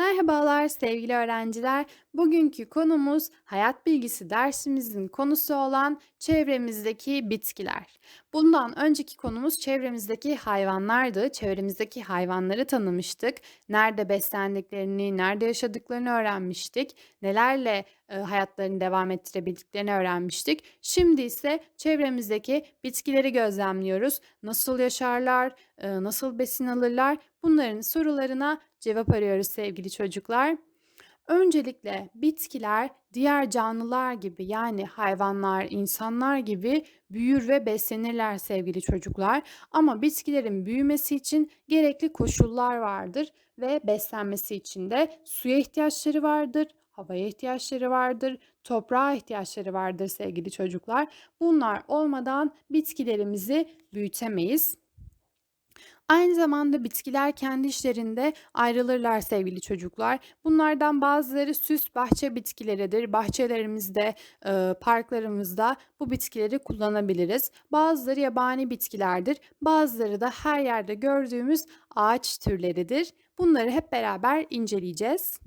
Merhabalar sevgili öğrenciler. Bugünkü konumuz hayat bilgisi dersimizin konusu olan çevremizdeki bitkiler. Bundan önceki konumuz çevremizdeki hayvanlardı. Çevremizdeki hayvanları tanımıştık. Nerede beslendiklerini, nerede yaşadıklarını öğrenmiştik. Nelerle e, hayatlarını devam ettirebildiklerini öğrenmiştik. Şimdi ise çevremizdeki bitkileri gözlemliyoruz. Nasıl yaşarlar, e, nasıl besin alırlar? Bunların sorularına cevap arıyoruz sevgili çocuklar. Öncelikle bitkiler diğer canlılar gibi yani hayvanlar, insanlar gibi büyür ve beslenirler sevgili çocuklar. Ama bitkilerin büyümesi için gerekli koşullar vardır ve beslenmesi için de suya ihtiyaçları vardır, havaya ihtiyaçları vardır, toprağa ihtiyaçları vardır sevgili çocuklar. Bunlar olmadan bitkilerimizi büyütemeyiz. Aynı zamanda bitkiler kendi işlerinde ayrılırlar sevgili çocuklar. Bunlardan bazıları süs bahçe bitkileridir. Bahçelerimizde, e, parklarımızda bu bitkileri kullanabiliriz. Bazıları yabani bitkilerdir. Bazıları da her yerde gördüğümüz ağaç türleridir. Bunları hep beraber inceleyeceğiz.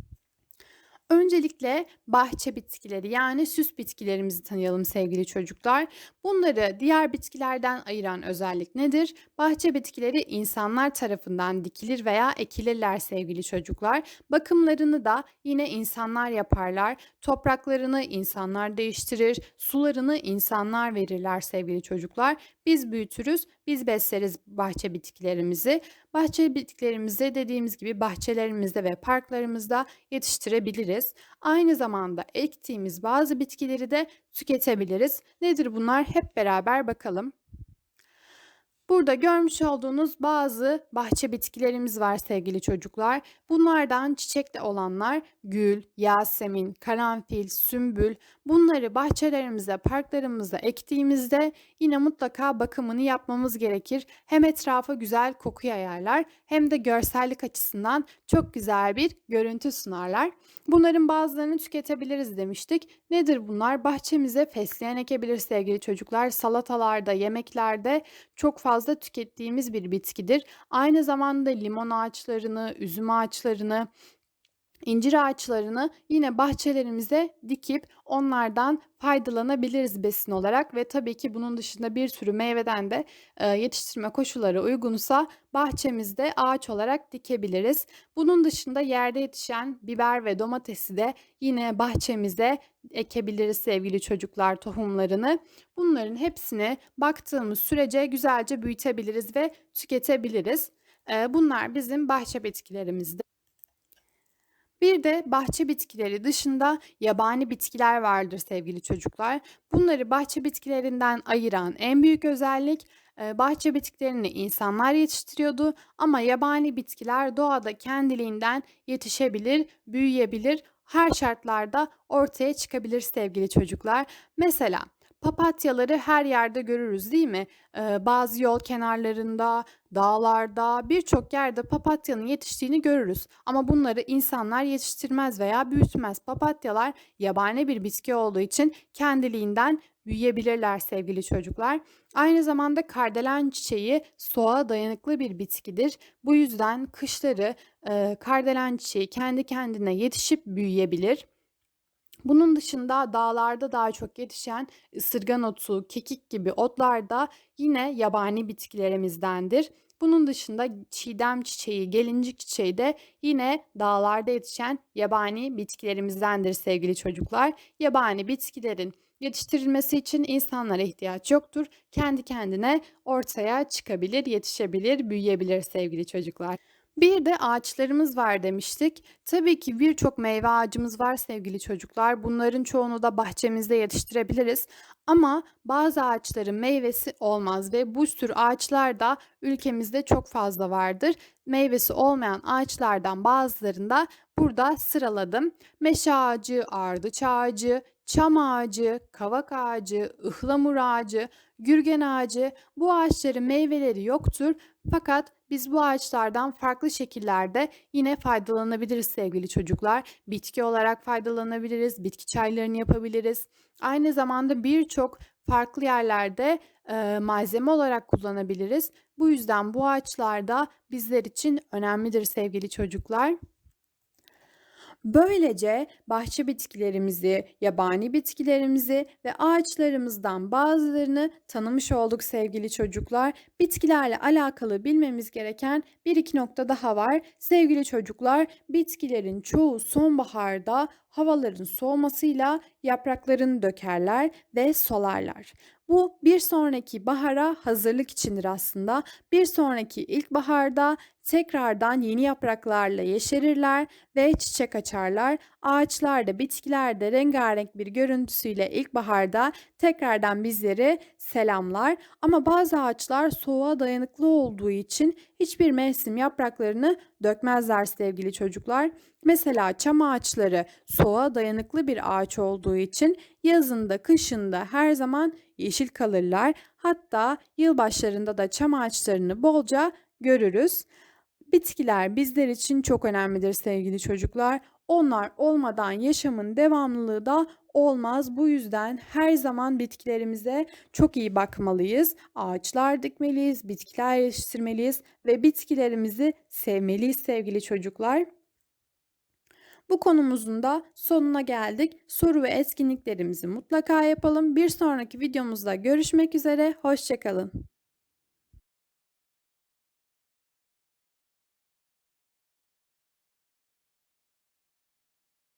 Öncelikle bahçe bitkileri yani süs bitkilerimizi tanıyalım sevgili çocuklar. Bunları diğer bitkilerden ayıran özellik nedir? Bahçe bitkileri insanlar tarafından dikilir veya ekilirler sevgili çocuklar. Bakımlarını da yine insanlar yaparlar. Topraklarını insanlar değiştirir, sularını insanlar verirler sevgili çocuklar. Biz büyütürüz, biz besleriz bahçe bitkilerimizi. Bahçe bitkilerimizi dediğimiz gibi bahçelerimizde ve parklarımızda yetiştirebiliriz. Aynı zamanda ektiğimiz bazı bitkileri de tüketebiliriz. Nedir bunlar? Hep beraber bakalım. Burada görmüş olduğunuz bazı bahçe bitkilerimiz var sevgili çocuklar. Bunlardan çiçekli olanlar gül, yasemin, karanfil, sümbül. Bunları bahçelerimize, parklarımıza ektiğimizde yine mutlaka bakımını yapmamız gerekir. Hem etrafa güzel koku yayarlar hem de görsellik açısından çok güzel bir görüntü sunarlar. Bunların bazılarını tüketebiliriz demiştik. Nedir bunlar? Bahçemize fesleğen ekebilir sevgili çocuklar. Salatalarda, yemeklerde çok fazla tükettiğimiz bir bitkidir. Aynı zamanda limon ağaçlarını, üzüm ağaçlarını, incir ağaçlarını yine bahçelerimize dikip onlardan faydalanabiliriz besin olarak ve tabii ki bunun dışında bir sürü meyveden de e, yetiştirme koşulları uygunsa bahçemizde ağaç olarak dikebiliriz. Bunun dışında yerde yetişen biber ve domatesi de yine bahçemize ekebiliriz sevgili çocuklar tohumlarını. Bunların hepsini baktığımız sürece güzelce büyütebiliriz ve tüketebiliriz. E, bunlar bizim bahçe bitkilerimizde. Bir de bahçe bitkileri dışında yabani bitkiler vardır sevgili çocuklar. Bunları bahçe bitkilerinden ayıran en büyük özellik bahçe bitkilerini insanlar yetiştiriyordu ama yabani bitkiler doğada kendiliğinden yetişebilir, büyüyebilir, her şartlarda ortaya çıkabilir sevgili çocuklar. Mesela Papatyaları her yerde görürüz değil mi? Eee, bazı yol kenarlarında, dağlarda, birçok yerde papatyanın yetiştiğini görürüz. Ama bunları insanlar yetiştirmez veya büyütmez. Papatyalar yabani bir bitki olduğu için kendiliğinden büyüyebilirler sevgili çocuklar. Aynı zamanda kardelen çiçeği soğuğa dayanıklı bir bitkidir. Bu yüzden kışları eee, kardelen çiçeği kendi kendine yetişip büyüyebilir. Bunun dışında dağlarda daha çok yetişen ısırgan otu, kekik gibi otlar da yine yabani bitkilerimizdendir. Bunun dışında çiğdem çiçeği, gelincik çiçeği de yine dağlarda yetişen yabani bitkilerimizdendir sevgili çocuklar. Yabani bitkilerin yetiştirilmesi için insanlara ihtiyaç yoktur. Kendi kendine ortaya çıkabilir, yetişebilir, büyüyebilir sevgili çocuklar. Bir de ağaçlarımız var demiştik. Tabii ki birçok meyve ağacımız var sevgili çocuklar. Bunların çoğunu da bahçemizde yetiştirebiliriz. Ama bazı ağaçların meyvesi olmaz ve bu tür ağaçlar da ülkemizde çok fazla vardır. Meyvesi olmayan ağaçlardan bazılarını da burada sıraladım. Meşe ağacı, ardıç ağacı, çam ağacı, kavak ağacı, ıhlamur ağacı, gürgen ağacı bu ağaçların meyveleri yoktur fakat biz bu ağaçlardan farklı şekillerde yine faydalanabiliriz sevgili çocuklar. Bitki olarak faydalanabiliriz, bitki çaylarını yapabiliriz. Aynı zamanda birçok farklı yerlerde e, malzeme olarak kullanabiliriz. Bu yüzden bu ağaçlar da bizler için önemlidir sevgili çocuklar. Böylece bahçe bitkilerimizi, yabani bitkilerimizi ve ağaçlarımızdan bazılarını tanımış olduk sevgili çocuklar. Bitkilerle alakalı bilmemiz gereken bir iki nokta daha var. Sevgili çocuklar, bitkilerin çoğu sonbaharda havaların soğumasıyla yapraklarını dökerler ve solarlar. Bu bir sonraki bahara hazırlık içindir aslında. Bir sonraki ilkbaharda tekrardan yeni yapraklarla yeşerirler ve çiçek açarlar. Ağaçlar da bitkiler de rengarenk bir görüntüsüyle ilkbaharda tekrardan bizleri selamlar. Ama bazı ağaçlar soğuğa dayanıklı olduğu için hiçbir mevsim yapraklarını dökmezler sevgili çocuklar. Mesela çam ağaçları soğuğa dayanıklı bir ağaç olduğu için yazında kışında her zaman yeşil kalırlar. Hatta yılbaşlarında da çam ağaçlarını bolca görürüz. Bitkiler bizler için çok önemlidir sevgili çocuklar. Onlar olmadan yaşamın devamlılığı da olmaz. Bu yüzden her zaman bitkilerimize çok iyi bakmalıyız. Ağaçlar dikmeliyiz, bitkiler yetiştirmeliyiz ve bitkilerimizi sevmeliyiz sevgili çocuklar. Bu konumuzun da sonuna geldik. Soru ve etkinliklerimizi mutlaka yapalım. Bir sonraki videomuzda görüşmek üzere. Hoşçakalın.